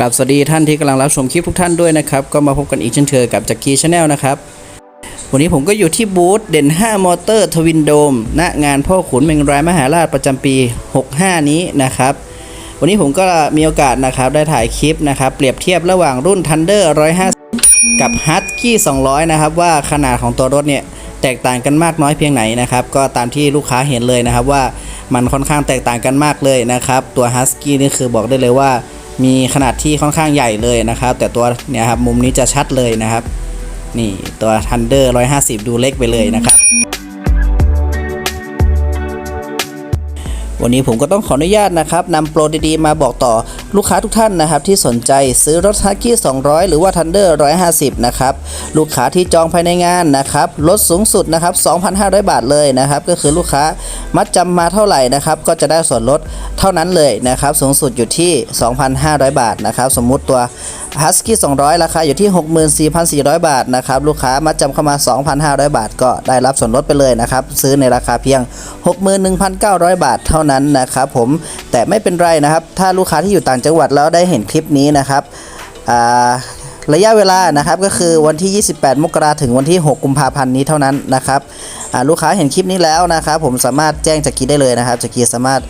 กราบสวัสดีท่านที่กำลังรับชมคลิปทุกท่านด้วยนะครับ ก็มาพบกันอีกเช่นเคยกับจักรีชาแนลนะครับ วันนี้ผมก็อยู่ที่บูธเด่น 5 มอเตอร์ทวินโดมณงานพ่อขุนเมงรายมหาราชประจำปี 65 นี้นะครับ วันนี้ผมก็มีโอกาสนะครับได้ถ่ายคลิปนะครับ เปรียบเทียบระหว่างรุ่น Thunder 150 กับ Husky 200 นะครับ ว่าขนาดของตัวรถเนี่ยแตกต่างกันมากน้อยเพียงไหนนะครับ ก็ตามที่ลูกค้าเห็นเลยนะครับว่ามันค่อนข้างแตกต่างกันมากเลยนะครับ ตัว Husky นี่คือบอกได้เลยว่า มีขนาดที่ค่อนข้างใหญ่เลยนะครับ แต่ตัวเนี่ยครับมุมนี้จะชัดเลยนะครับ นี่ตัว Thunder 150 ดูเล็กไปเลยนะครับวันนี้ผมก็ต้องขออนุญาตนะครับนำโปรดีๆมาบอกต่อ ลูกค้าทุกท่านนะครับที่สนใจซื้อรถ h u s k y 200 หรือว่า Thunder 150 นะครับ ลูกค้าที่จองภายในงานนะครับลดสูงสุดนะครับ 2,500 บาทเลยนะครับ ก็คือลูกค้ามัดจำมาเท่าไหร่นะครับ ก็จะได้ส่วนลดเท่านั้นเลยนะครับ สูงสุดอยู่ที่ 2,500 บาทนะครับ สมมุติตัว Husky 200 ราคาอยู่ที่ 64,400 บาทนะครับ ลูกค้ามัดจำเข้ามา 2,500 บาท ก็ได้รับส่วนลดไปเลยนะครับ ซื้อในราคาเพียง 61,900 บาทเท่านั้นนะครับผม แต่ไม่เป็นไรนะครับ ถ้าลูกค้าที่อยู่ต่างจังหวัดแล้วได้เห็นคลิปนี้นะครับระยะเวลานะครับก็คือวันที่ 28 มกราถึงวันที่ 6 กุมภาพันธ์นี้เท่านั้นนะครับลูกค้าเห็นคลิปนี้แล้วนะครับ ผมสามารถแจ้งจักรีได้เลยนะครับจักรีสามารถ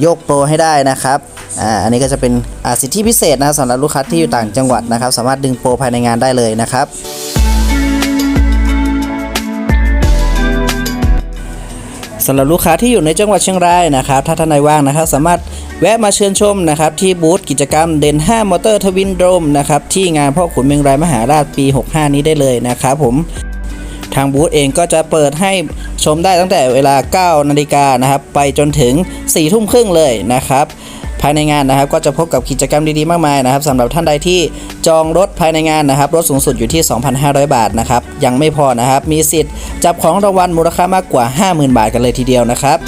โยกโปรให้ได้นะครับอ,อันนี้ก็จะเป็นสิทธิพิเศษนะสำหรับลูกค้าที่อยู่ต่างจังหวัดนะครับ สามารถดึงโปรภายในงานได้เลยนะครับสำหรับลูกค้าที่อยู่ในจังหวัดเชียงรายนะครับ ถ้าท่านใดว่างนะครับ สามารถ แวะมาเชิญชมนะครับที่บูธกิจกรรมเด่น5มอเตอร์ทวินโดมนะครับที่งานพ่อขุนเมืองรายมหาราชปี 65 นี้ได้เลยนะครับผมทางบูธเองก็จะเปิดให้ชมได้ตั้งแต่เวลา 9 นาฬิกานะครับ ไปจนถึง 4 ทุ่มครึ่งเลยนะครับ ภายในงานนะครับก็จะพบกับกิจกรรมดีๆมากมายนะครับสำหรับท่านใดที่จองรถภายในงานนะครับรถสูงสุดอยู่ที่ 2,500 บาทนะครับ ยังไม่พอนะครับ มีสิทธิ์จับของรางวัลมูลค่ามากกว่า 50,000 บาทกันเลยทีเดียวนะครับ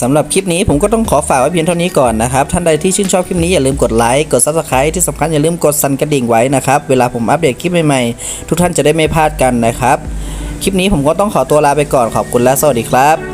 สำหรับคลิปนี้ผมก็ต้องขอฝากไว้เพียงเท่านี้ก่อนนะครับ ท่านใดที่ชื่นชอบคลิปนี้อย่าลืมกดไลค์กด Subscribe ที่สำคัญอย่าลืมกดสั่นกระดิ่งไว้นะครับ เวลาผมอัปเดตคลิปใหม่ๆ ทุกท่านจะได้ไม่พลาดกันนะครับ คลิปนี้ผมก็ต้องขอตัวลาไปก่อนขอบคุณและสวัสดีครับ